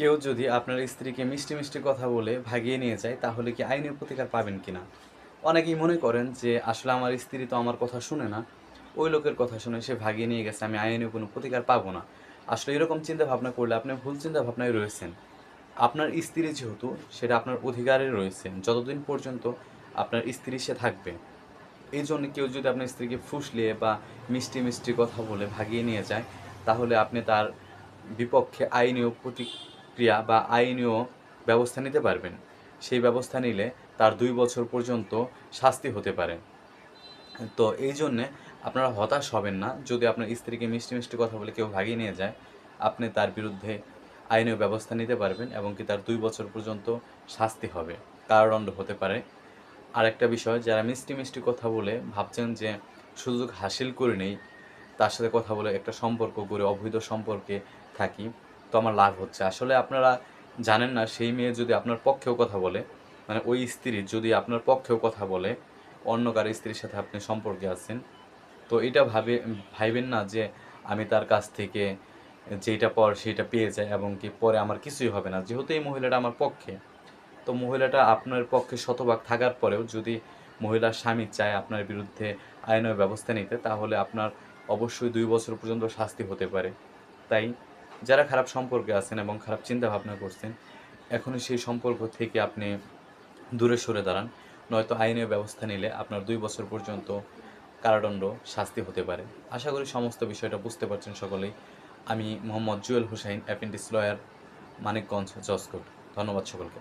কেউ যদি আপনার স্ত্রীকে মিষ্টি মিষ্টি কথা বলে ভাগিয়ে নিয়ে যায়, তাহলে কি আইনের প্রতিকার পাবেন কিনা? অনেকেই মনে করেন যে, আসলে আমার স্ত্রী তো আমার কথা শুনে না। ওই লোকের কথা শুনে সে ভাগিয়ে নিয়ে গেছে, আমি আইনে কোনো প্রতিকার পাবো না। আসলে এরকম চিন্তা ভাবনা করলে আপনি ভুল চিন্তা ভাবনায় রয়েছেন। আপনার স্ত্রী যেহেতু, সেটা আপনার অধিকারে রয়েছে। যতদিন পর্যন্ত আপনার স্ত্রী সে থাকবে। এই জন্য কেউ যদি আপনার স্ত্রীকে ফুসলিয়ে বা মিষ্টি মিষ্টি কথা বলে ভাগিয়ে নিয়ে যায়, তাহলে আপনি তার বিপক্ষে আইনীয় প্রতিক্রিয়া বা আইনীয় ব্যবস্থা নিতে পারবেন। সেই ব্যবস্থা নিলে তার দুই বছর পর্যন্ত শাস্তি হতে পারে। তো এই জন্যে আপনারা হতাশ হবেন না। যদি আপনার স্ত্রীকে মিষ্টি মিষ্টি কথা বলে কেউ ভাগিয়ে নিয়ে যায়, আপনি তার বিরুদ্ধে আইনীয় ব্যবস্থা নিতে পারবেন এবং কি তার দুই বছর পর্যন্ত শাস্তি হবে। কারাদণ্ড হতে পারে। আরেকটা বিষয়, যারা মিষ্টি মিষ্টি কথা বলে ভাবছেন যে সুযোগ হাসিল করে নেই, তার সাথে কথা বলে একটা সম্পর্ক গড়ে, অবৈধ সম্পর্কে থাকি তো আমার লাভ হচ্ছে। আসলে আপনারা জানেন না, সেই মেয়ে যদি আপনার পক্ষেও কথা বলে মানে ওই স্ত্রী যদি আপনার পক্ষেও কথা বলে, অন্য কারও স্ত্রীর সাথে আপনি সম্পর্কে আছেন, তো এটা ভাবে, ভাইবেন না যে আমি তার কাছ থেকে যেটা পর সেটা পেয়ে যাই এবং কি পরে আমার কিছুই হবে না। যেহেতু এই মহিলাটা আমার পক্ষে, তো মহিলাটা আপনার পক্ষে শতভাগ থাকার পরেও যদি মহিলার স্বামী চায় আপনার বিরুদ্ধে আইনের ব্যবস্থা নিতে, তাহলে আপনার অবশ্যই দুই বছর পর্যন্ত শাস্তি হতে পারে। তাই যারা খারাপ সম্পর্কে আছেন এবং খারাপ চিন্তা ভাবনা করছেন, এখনই সেই সম্পর্ক থেকে আপনি দূরে সরে দাঁড়ান। নয়তো আইনের ব্যবস্থা নিলে আপনার দুই বছর পর্যন্ত কারাদণ্ড, শাস্তি হতে পারে। আশা করি সমস্ত বিষয়টা বুঝতে পারছেন সকলেই। আমি Mohammad Jewel Hussain, appendix lawyer, Manikganj, judge court. ধন্যবাদ সকলকে।